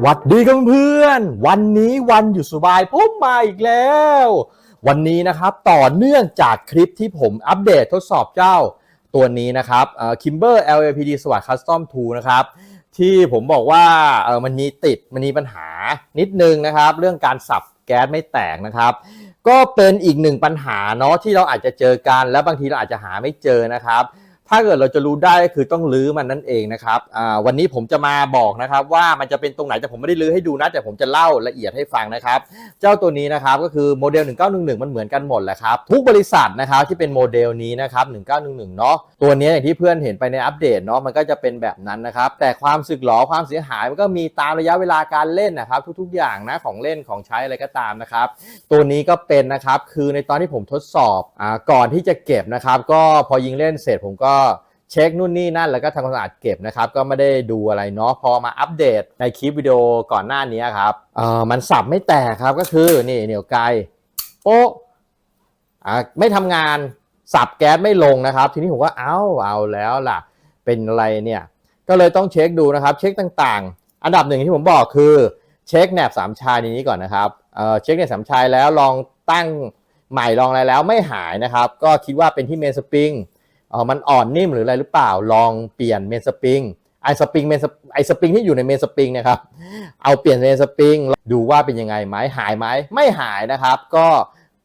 หวัดดีครับเพื่อนวันนี้วันอยู่สบายผมมาอีกแล้ว วันนี้นะครับต่อเนื่องจากคลิปที่ผมอัปเดตทดสอบเจ้าตัวนี้นะครับเอ่อ Kimber LAPD Smart Custom 2นะครับ ที่ผมบอกว่าเออมันมีติดมันมีปัญหานิดนึงนะครับ เรื่องการสับแก๊สไม่แตกนะครับ ก็เป็นอีกหนึ่งปัญหาเนาะที่เราอาจจะเจอกัน และบางทีเราอาจจะหาไม่เจอนะครับ ถ้าเกิดเราจะรู้ได้ก็คือต้องลื้อมันนั่นเองนะครับวันนี้ผมจะมาบอกนะครับ ว่ามันจะเป็นตรงไหนแต่ผมไม่ได้ลื้อให้ดูนะ แต่ผมจะเล่าละเอียดให้ฟังนะครับ เจ้าตัวนี้นะครับก็คือโมเดล 1911 มันเหมือนกันหมดแหละครับ ทุกบริษัทนะครับที่เป็นโมเดลนี้นะครับ 1911 เนาะตัวนี้อย่างที่เพื่อนเห็นไปในอัปเดตเนาะมันก็จะเป็นแบบนั้นนะครับ แต่ความสึกหรอความเสียหายมันก็มีตามระยะเวลาการเล่นนะครับ ทุกๆ อย่างนะของเล่นของใช้อะไรก็ตามนะครับ ตัวนี้ก็เป็นนะครับคือในตอนที่ผมทดสอบอก่อนที่จะเก็บนะครับ ก็พอยิงเล่นเสร็จผมก็เช็คนู่นนี่นั่นแล้วก็ทำความสะอาดเก็บนะครับ ก็ไม่ได้ดูอะไรเนาะพอมาอัปเดตในคลิปวิดีโอก่อนหน้านี้ครับเออมันสับไม่แตกครับก็คือนี่เหนียวไกลโป๊ะอ่าไม่ทำงานสับแก๊สไม่ลงนะครับ ทีนี้ผมว่าเอาเอาแล้วล่ะ เป็นอะไรเนี่ยก็เลยต้องเช็คดูนะครับ เช็คต่างๆ อันดับหนึ่งที่ผมบอกคือเช็คแหนบสามชายในนี้ก่อนนะครับเออเช็คแหนบสามชายแล้วลองตั้งใหม่ลองอะไรแล้วไม่หายนะครับ ก็คิดว่าเป็นที่เมนสปริง ออมันอ่อนนิ่มหรืออะไรหรือเปล่าลองเปลี่ยนเมนสปริงไอสปริงเมนไอสปริงที่อยู่ในเมนสปริงนะครับเอาเปลี่ยนเมนสปริงดูว่าเป็นยังไงไหมหายไหมไม่หายนะครับ ก็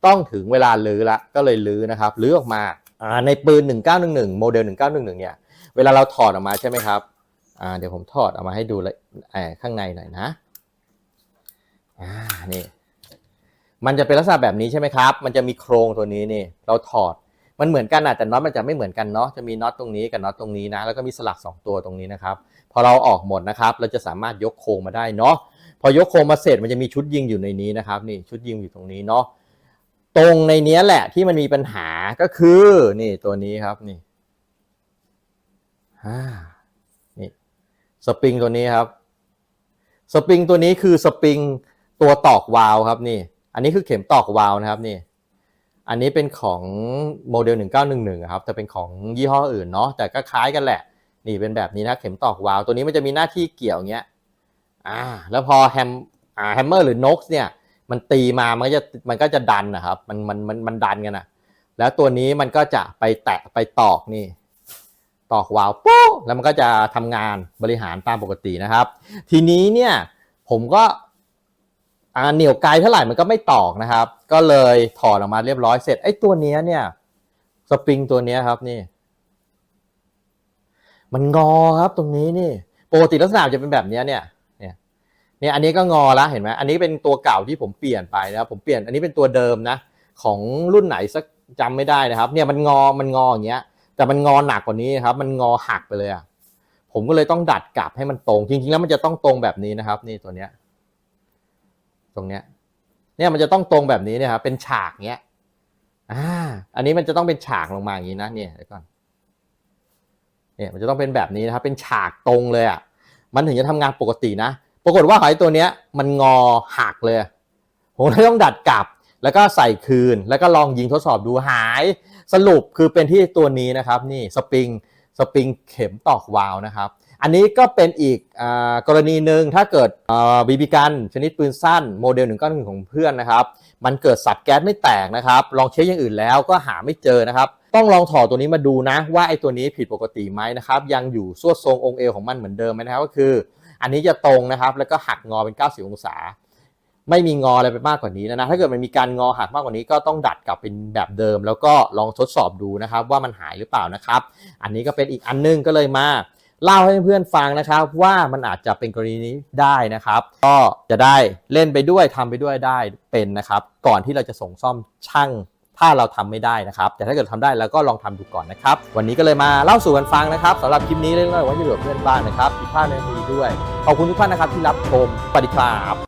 ต้องถึงเวลาลื้อละก็เลยลื้อนะครับลื้อออกมาอ่าในปืน 1911 โมเดล 1911 เนี่ย เวลาเราถอดออกมาใช่ไหมครับเดี๋ยวผมถอดออกมาให้ดูเลยข้างในหน่อยนะอ่านี่มันจะเป็นลักษณะแบบนี้ใช่ไหมครับ มันจะมีโครงตัวนี้นี่ เราถอด มันเหมือนกันอะแต่น็อตมันจะไม่เหมือนกันเนาะจะมีน็อตตรงนี้กับน็อตตรงนี้นะ แล้วก็มีสลัก 2 ตัวตรงนี้นะครับพอเราออกหมดนะครับ เราจะสามารถยกโครงมาได้เนาะพอยกโครงมาเสร็จมันจะมีชุดยิงอยู่ในนี้นะครับนี่ชุดยิงอยู่ตรงนี้เนาะตรงในเนี้ยแหละที่มันมีปัญหาก็คือนี่ตัวนี้ครับนี่อ่านี่สปริงตัวนี้ครับสปริงตัวนี้คือสปริงตัวตอกวาล์วครับนี่ อันนี้คือเข็มตอกวาล์วนะครับนี่ อันนี้เป็นของโมเดล 1911ครับแต่เป็นของยี่ห้ออื่นเนาะแต่ก็คล้ายกันแหละ นี่เป็นแบบนี้นะเข็มตอกวาล์วตัวนี้มันจะมีหน้าที่เกี่ยวเงี้ยอ่าแล้วพอแฮมอ่าแฮมเมอร์หรือนกเนี่ยมันตีมามันก็จะมันก็จะดันนะครับมันมันมันมันดันกันนะแล้วตัวนี้มันก็จะไปแตะไปตอกนี่ตอกวาล์วโป๊ะแล้วมันก็จะทำงานบริหารตามปกตินะครับ ทีนี้เนี่ยผมก็ เหนียวไกลเท่าไหร่มันก็ไม่ตอกนะครับ ก็เลยถอดออกมาเรียบร้อยเสร็จไอ้ตัวนี้เนี่ยสปริงตัวนี้ครับนี่ มันงอครับตรงนี้นี่ปกติลักษณะจะเป็นแบบนี้เนี่ยเนี่ยเนี่ยอันนี้ก็งอแล้วเห็นไหมอันนี้เป็นตัวเก่าที่ผมเปลี่ยนไปนะครับผมเปลี่ยนอันนี้เป็นตัวเดิมนะ ของรุ่นไหนสักจำไม่ได้นะครับ เนี่ยมันงอมันงออย่างเงี้ย แต่มันงอหนักกว่านี้ครับ มันงอหักไปเลยอะผมก็เลยต้องดัดกลับให้มันตรง จริงๆแล้วมันจะต้องตรงแบบนี้นะครับ นี่ตัวเนี้ย ตรงเนี้ยเนี่ยมันจะต้องตรงแบบนี้เนี่ยครับเป็นฉากเงี้ยอ่าอันนี้มันจะต้องเป็นฉากลงมาอย่างนี้นะเนี่ยเดี๋ยวก่อนเนี่ยมันจะต้องเป็นแบบนี้นะครับ เป็นฉากตรงเลยอะมันถึงจะทำงานปกตินะ ปรากฏว่าหอยตัวเนี้ย มันงอหักเลยผมเลยต้องดัดกลับ แล้วก็ใส่คืน แล้วก็ลองยิงทดสอบดูหาย สรุปคือเป็นที่ตัวนี้นะครับ นี่สปริงสปริงเข็มตอกวาล์วนะครับ อันนี้ก็เป็นอีกอกรณีหนึ่งถ้าเกิดบีบีกันชนิดปืนสั้นโมเดล191ของเพื่อนนะครับ มันเกิดสับแก๊สไม่แตกนะครับ ลองเช็คอย่างอื่นแล้วก็หาไม่เจอนะครับ ต้องลองถอดตัวนี้มาดูนะว่าไอ้ตัวนี้ผิดปกติไหมนะครับ ยังอยู่สวดทรงองค์เอวของมันเหมือนเดิมไหมนะครับก็คือ อันนี้จะตรงนะครับแล้วก็หักงอเป็น 90 องศา ไม่มีงออะไรไปมากกว่านี้นะนะถ้าเกิดมันมีการงอหักมากกว่านี้ก็ต้องดัดกลับเป็นแบบเดิม แล้วก็ลองทดสอบดูนะครับว่ามันหายหรือเปล่านะครับ อันนี้ก็เป็นอีกอันนึงก็เลยมา เล่าให้เพื่อนฟังนะครับว่ามันอาจจะเป็นกรณีนี้ได้นะครับ ก็จะได้เล่นไปด้วยทำไปด้วยได้เป็นนะครับ ก่อนที่เราจะส่งซ่อมช่างถ้าเราทำไม่ได้นะครับ แต่ถ้าเกิดทำได้แล้วก็ลองทำดูก่อนนะครับ วันนี้ก็เลยมาเล่าสู่กันฟังนะครับสำหรับคลิปนี้เรื่องน้อยไว้ที่เหลือเพื่อนบ้างนะครับผิดพลาดในมีด้วย ขอบคุณทุกท่านนะครับที่รับชมสวัสดีครับ